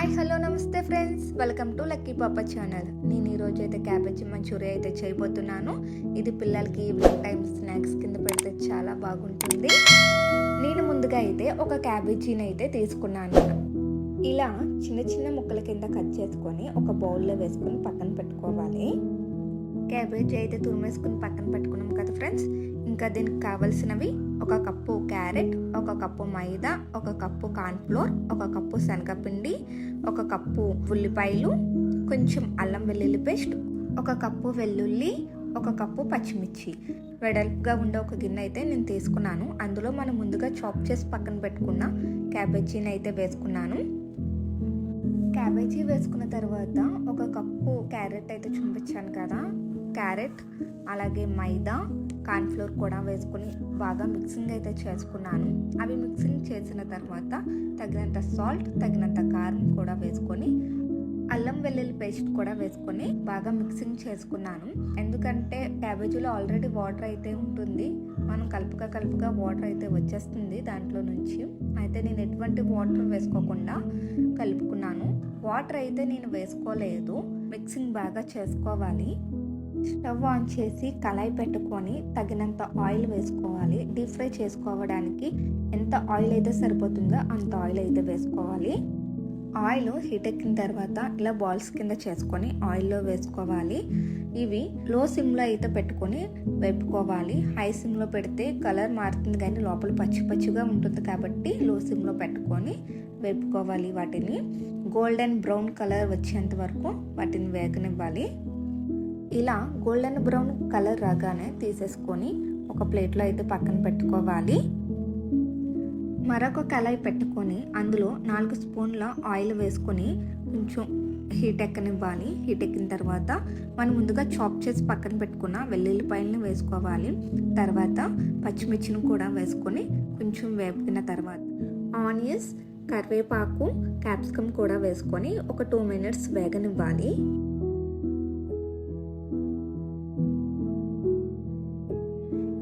Hi hello నమస్తే friends. Welcome to lucky పాప channel. నేను ఈరోజు అయితే క్యాబేజీ మంచూరియా అయితే చేయబోతున్నాను. ఇది పిల్లలకి ఈవినింగ్ టైం స్నాక్స్ కింద పెడితే చాలా బాగుంటుంది. నేను ముందుగా అయితే ఒక క్యాబేజీని అయితే తీసుకున్నాను. ఇలా చిన్న చిన్న ముక్కల కింద కట్ చేసుకొని ఒక బౌల్లో వేసుకొని పక్కన పెట్టుకోవాలి. క్యాబేజీ అయితే తురిమేసుకుని పక్కన పెట్టుకున్నాం కదా ఫ్రెండ్స్ ఇంకా దీనికి కావలసినవి ఒక కప్పు క్యారెట్ ఒక కప్పు మైదా ఒక కప్పు కార్న్ఫ్లోర్ ఒక కప్పు శనగపిండి ఒక కప్పు ఉల్లిపాయలు కొంచెం అల్లం వెల్లుల్లి పేస్ట్ ఒక కప్పు వెల్లుల్లి ఒక కప్పు పచ్చిమిర్చి. వెడల్పుగా ఉండే ఒక గిన్నె అయితే నేను తీసుకున్నాను. అందులో మనం ముందుగా చాప్ చేసి పక్కన పెట్టుకున్న క్యాబేజీని అయితే వేసుకున్నాను. క్యాబేజీ వేసుకున్న తర్వాత ఒక కప్పు క్యారెట్ అయితే చూపించాను కదా. క్యారెట్ అలాగే మైదా కార్న్ఫ్లోర్ కూడా వేసుకొని బాగా మిక్సింగ్ అయితే చేసుకున్నాను. అవి మిక్సింగ్ చేసిన తర్వాత తగినంత సాల్ట్ తగినంత కారం కూడా వేసుకొని అల్లం వెల్లుల్లి పేస్ట్ కూడా వేసుకొని బాగా మిక్సింగ్ చేసుకున్నాను. ఎందుకంటే క్యాబేజీలో ఆల్రెడీ వాటర్ అయితే ఉంటుంది. మనం కలుపుగా కలుపుగా వాటర్ అయితే వచ్చేస్తుంది దాంట్లో నుంచి. అయితే నేను ఎటువంటి వాటర్ వేసుకోకుండా కలుపుకున్నాను. వాటర్ అయితే నేను వేసుకోలేదు. మిక్సింగ్ బాగా చేసుకోవాలి. స్టవ్ ఆన్ చేసి కళాయి పెట్టుకొని తగినంత ఆయిల్ వేసుకోవాలి. డీప్ ఫ్రై చేసుకోవడానికి ఎంత ఆయిల్ అయితే సరిపోతుందో అంత ఆయిల్ అయితే వేసుకోవాలి. ఆయిల్ హీట్ ఎక్కిన తర్వాత ఇలా బాల్స్ కింద చేసుకొని ఆయిల్లో వేసుకోవాలి. ఇవి లో సిమ్లో అయితే పెట్టుకొని వేపుకోవాలి. హై సిమ్లో పెడితే కలర్ మారుతుంది కానీ లోపల పచ్చి పచ్చిగా ఉంటుంది కాబట్టి లో సిమ్లో పెట్టుకొని వేపుకోవాలి వాటిని. గోల్డెన్ బ్రౌన్ కలర్ వచ్చేంత వరకు వాటిని వేగనివ్వాలి. ఇలా గోల్డెన్ బ్రౌన్ కలర్ రాగానే తీసేసుకొని ఒక ప్లేట్లో అయితే పక్కన పెట్టుకోవాలి. మరొక కళాయి పెట్టుకొని అందులో నాలుగు స్పూన్ల ఆయిల్ వేసుకొని కొంచెం హీట్ ఎక్కనివ్వాలి. హీట్ ఎక్కిన తర్వాత మనం ముందుగా చాప్ చేసి పక్కన పెట్టుకున్న వెల్లుల్లిపాయలను వేసుకోవాలి. తర్వాత పచ్చిమిర్చిని కూడా వేసుకొని కొంచెం వేపిన తర్వాత ఆనియన్స్ కరివేపాకు క్యాప్సికమ్ కూడా వేసుకొని ఒక టూ మినిట్స్ వేగనివ్వాలి.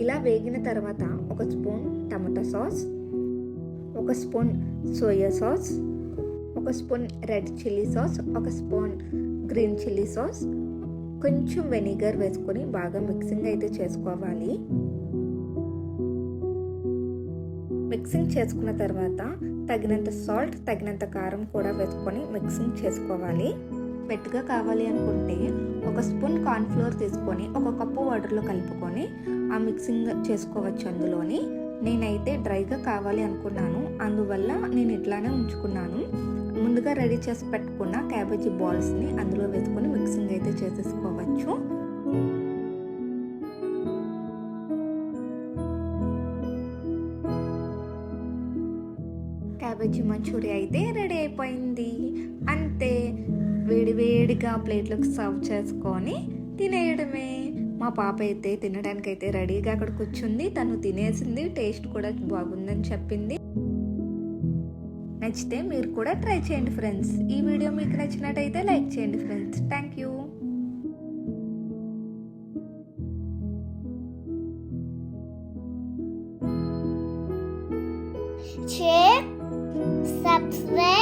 ఇలా వేగిన తర్వాత ఒక స్పూన్ టమాటా సాస్ ఒక స్పూన్ సోయా సాస్ ఒక స్పూన్ రెడ్ చిల్లీ సాస్ ఒక స్పూన్ గ్రీన్ చిల్లీ సాస్. కొంచెం వెనిగర్ వేసుకొని బాగా మిక్సింగ్ అయితే చేసుకోవాలి. మిక్సింగ్ చేసుకున్న తర్వాత తగినంత సాల్ట్ తగినంత కారం కూడా వేసుకొని మిక్సింగ్ చేసుకోవాలి. వెట్గా కావాలి అనుకుంటే ఒక స్పూన్ కార్న్ఫ్లోర్ తీసుకొని ఒక కప్పు వాటర్లో కలుపుకొని ఆ మిక్సింగ్ చేసుకోవచ్చు అందులోని. నేనైతే డ్రైగా కావాలి అనుకున్నాను. అందువల్ల నేను ఇట్లానే ఉంచుకున్నాను. ముందుగా రెడీ చేసి పెట్టుకున్న క్యాబేజీ బాల్స్ని అందులో వేసుకొని మిక్సింగ్ అయితే చేసేసుకోవచ్చు. క్యాబేజీ మంచూరియా అయితే రెడీ అయిపోయింది. అంతే. వేడివేడిగా ప్లేట్లోకి సర్వ్ చేసుకొని తినేయడమే. మా పాప అయితే తినడానికి అయితే రెడీగా అక్కడ కూర్చుంది. తను తినేసింది. టేస్ట్ కూడా బాగుందని చెప్పింది. నచ్చితే మీరు కూడా ట్రై చేయండి ఫ్రెండ్స్. ఈ వీడియో మీకు నచ్చినట్టయితే లైక్ చేయండి friends. Thank you. Share, subscribe.